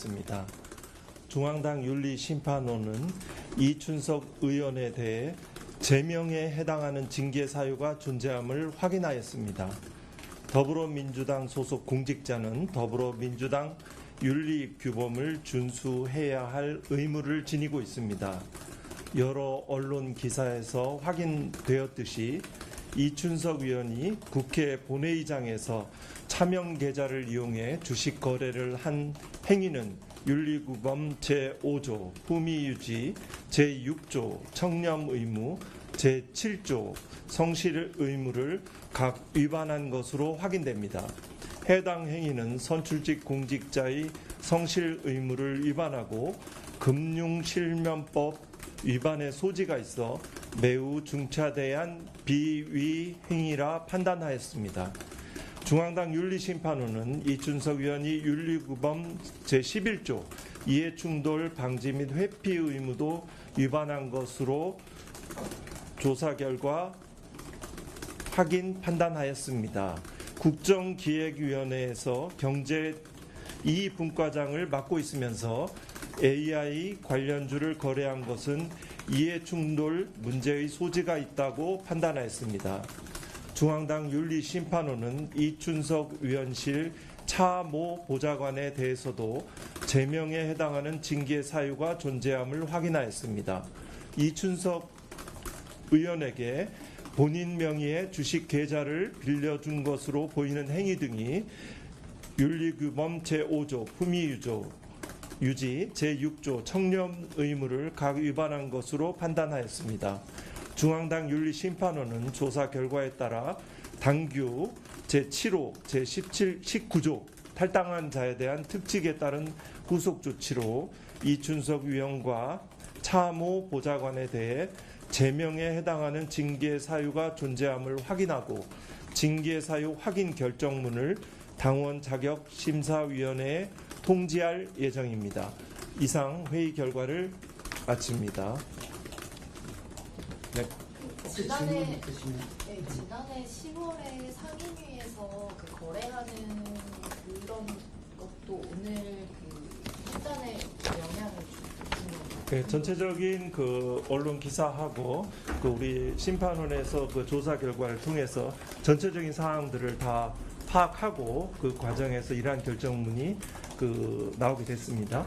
있습니다. 중앙당 윤리심판원은 이춘석 의원에 대해 제명에 해당하는 징계 사유가 존재함을 확인하였습니다. 더불어민주당 소속 공직자는 더불어민주당 윤리 규범을 준수해야 할 의무를 지니고 있습니다. 여러 언론 기사에서 확인되었듯이 이춘석 의원이 국회 본회의장에서 차명 계좌를 이용해 주식 거래를 한 행위는 윤리구범 제5조 품위유지 제6조 청렴 의무 제7조 성실 의무를 각 위반한 것으로 확인됩니다. 해당 행위는 선출직 공직자의 성실 의무를 위반하고 금융실명법 위반의 소지가 있어 매우 중차대한 비위 행위라 판단하였습니다. 중앙당 윤리심판원은 이준석 의원이 윤리구범 제11조 이해충돌 방지 및 회피 의무도 위반한 것으로 조사 결과 확인 판단하였습니다. 국정기획위원회에서 경제 이 분과장을 맡고 있으면서 AI 관련주를 거래한 것은 이해 충돌 문제의 소지가 있다고 판단하였습니다. 중앙당 윤리심판원은 이춘석 위원실 차모 보좌관에 대해서도 제명에 해당하는 징계 사유가 존재함을 확인하였습니다. 이춘석 의원에게 본인 명의의 주식 계좌를 빌려준 것으로 보이는 행위 등이 윤리규범 제5조 품위유조 유지 제6조 청렴 의무를 각 위반한 것으로 판단하였습니다. 중앙당 윤리심판원은 조사 결과에 따라 당규 제7호, 제17, 19조 탈당한 자에 대한 특칙에 따른 구속 조치로 이춘석 위원과 차모 보좌관에 대해 제명에 해당하는 징계 사유가 존재함을 확인하고 징계 사유 확인 결정문을 당원 자격 심사위원회에 통지할 예정입니다. 이상 회의 결과를 마칩니다. 네. 지난해- 네, 지난해 10월에 상임위에서 그 거래하는 그런 것도 오늘 그 판단에 영향을 주는? 네, 전체적인 그 언론 기사하고 그 우리 심판원에서 그 조사 결과를 통해서 전체적인 사항들을 다 파악하고 그 과정에서 이러한 결정문이 그 나오게 됐습니다.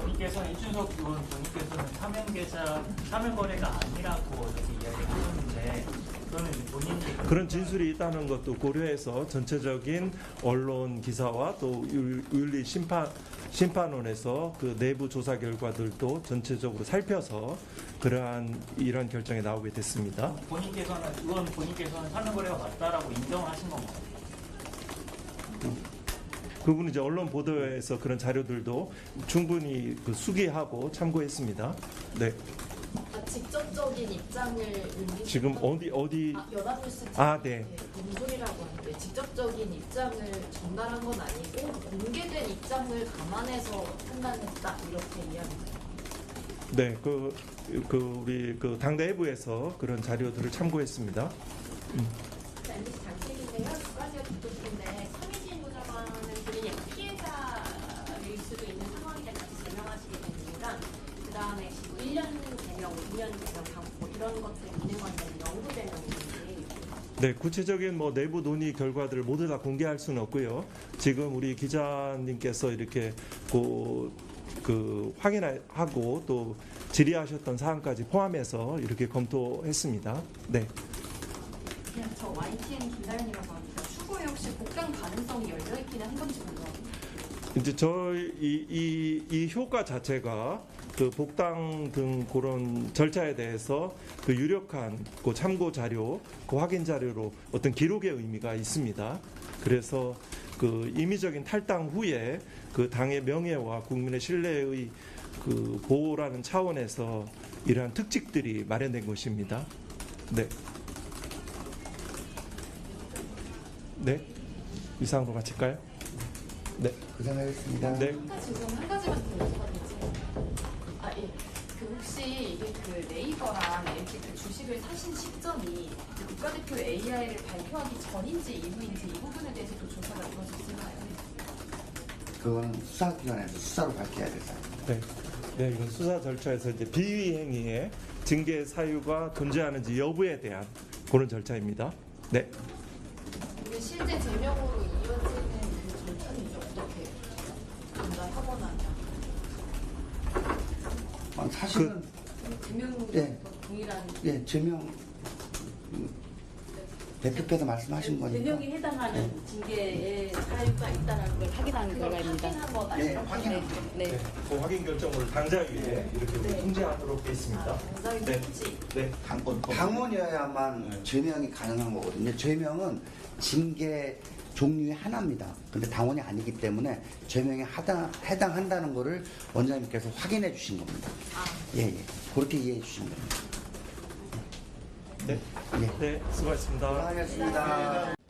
본인께서는 이준석 의원 본인께서는 사면 계좌 사면 거래가 아니라고 이렇게 이야기를 하셨는데 그거는 본인이 그런 진술이 있다는 것도 고려해서 전체적인 언론 기사와 또 윤- 윤리 심판 심판원에서 그 내부 조사 결과들도 전체적으로 살펴서 그러한 이런 결정이 나오게 됐습니다. 본인께서는 의원 본인께서는 사면 거래가 맞다라고 인정하신 건가요? 그분은 이제 언론 보도에서 그런 자료들도 충분히 그 수기하고 참고했습니다. 네, 아, 직접적인 입장을 지금 어디 어디 아, 연합뉴스 아, 네. 공소리라고 하는데 직접적인 입장을 전달한 건 아니고 공개된 입장을 감안해서 판단했다 이렇게 이야기해요. 네, 그, 그 우리 그 당내부에서 그런 자료들을 참고했습니다. MBC 장책인데요. 두 가지가 뒷도인데 서미진 보좌관은 약간 피해자일 수도 있는 상황이 때 같이 제명하시게 된 이유랑 그 다음에 지금 1년 제명, 2년 제명, 뭐 이런 것들이 있는 건데 영구 제명인지 네, 구체적인 뭐 내부 논의 결과들을 모두 다 공개할 수는 없고요. 지금 우리 기자님께서 이렇게 그, 그 확인하고 또 질의하셨던 사항까지 포함해서 이렇게 검토했습니다. 네. 그냥 저 YTN 김다현이라고 합니다. 추후에 혹시 복당 가능성이 열려 있기는 한 건지 궁금합니다. 이제 저희 이, 이, 이 효과 자체가 그 복당 등 그런 절차에 대해서 그 유력한 그 참고 자료, 그 확인 자료로 어떤 기록의 의미가 있습니다. 그래서 그 임의적인 탈당 후에 그 당의 명예와 국민의 신뢰의 그 보호라는 차원에서 이러한 특칙들이 마련된 것입니다. 네. 네. 이상으로 마칠까요? 네. 고생하셨습니다. 네. 한 가지 지금 한 가지만 더 여쭤봐도 아 예. 그 혹시 이게 그 네이버랑 LG 그 주식을 사신 시점이 그 국가대표 AI를 발표하기 전인지 이후인지 이 부분에 대해서도 조사가 이루어졌을까요? 그거는 수사기관에서 수사로 밝혀야 될 사항입니다. 네. 네, 이건 수사 절차에서 이제 비위 행위에 징계 사유가 존재하는지 여부에 대한 그런 절차입니다. 네. 실제 제명으로 이어지는 그 절차는 이제 어떻게 전달하고 나면 아, 사실은 제명으로 예. 동일한 예 제명 음, 대표께서 말씀하신 거니까 제명에 해당하는 징계의 사유가 있다는 걸 확인하는 결과입니다. 확인한 거다. 예 확인합니다. 네. 그 확인 결정을 당장 위에 이렇게 우리 통지하도록 되어 있습니다. 당사위 네. 통지. 네. 당원이어야만 제명이 가능한 거거든요. 제명은 징계 종류의 하나입니다. 근데 당원이 아니기 때문에 제명에 해당, 해당한다는 거를 원장님께서 확인해 주신 겁니다. 예, 예. 그렇게 이해해 주시면 됩니다. 네. 예. 네, 수고하셨습니다. 수고하셨습니다.